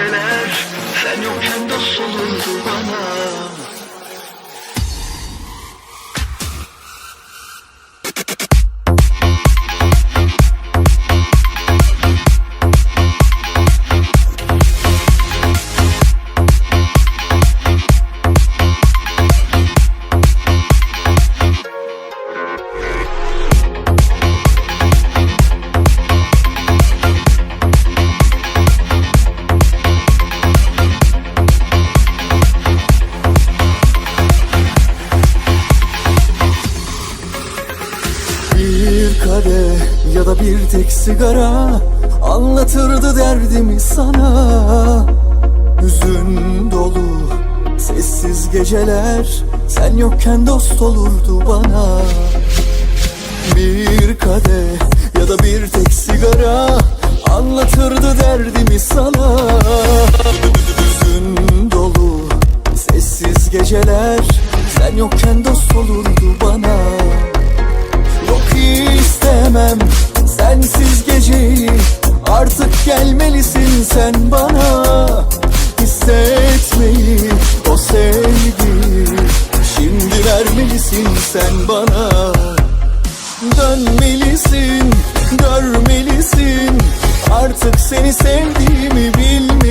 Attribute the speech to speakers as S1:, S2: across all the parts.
S1: geceler Sen yokken dost olurdu bana kadeh ya da bir tek sigara Anlatırdı derdimi sana. Hüzün dolu sessiz geceler Sen yokken dost olurdu bana. Bir kadeh ya da bir tek sigara Anlatırdı derdimi sana. Hüzün dolu sessiz geceler Sen yokken dost olurdu bana istemem sensiz geceyi. Artık gelmelisin sen bana Hissetmeyi o sevgiyi. Şimdi vermelisin sen bana. Dönmelisin, görmelisin. Artık seni sevdiğimi bilmelisin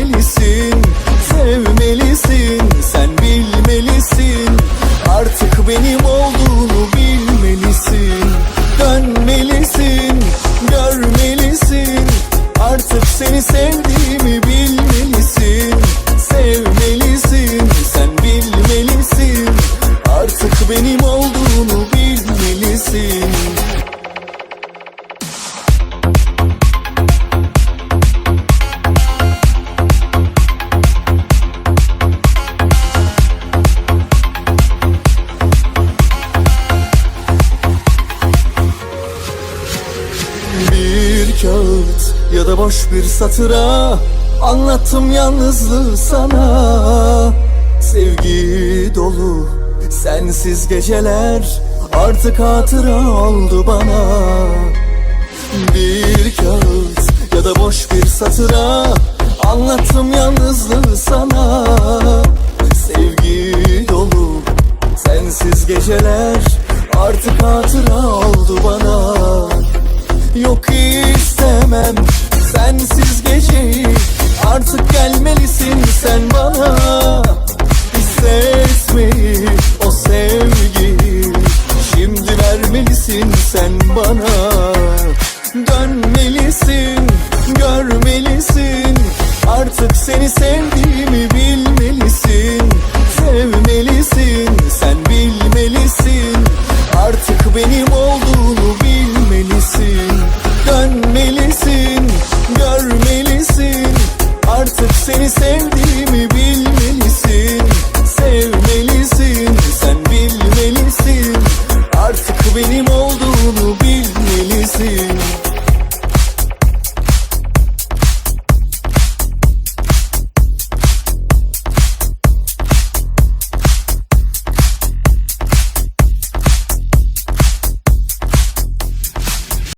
S1: kağıt ya da boş bir satıra Anlattım yalnızlığı sana. Sevgi dolu sensiz geceler Artık hatıra oldu bana. Bir kağıt ya da boş bir satıra Anlattım yalnızlığı sana seni sev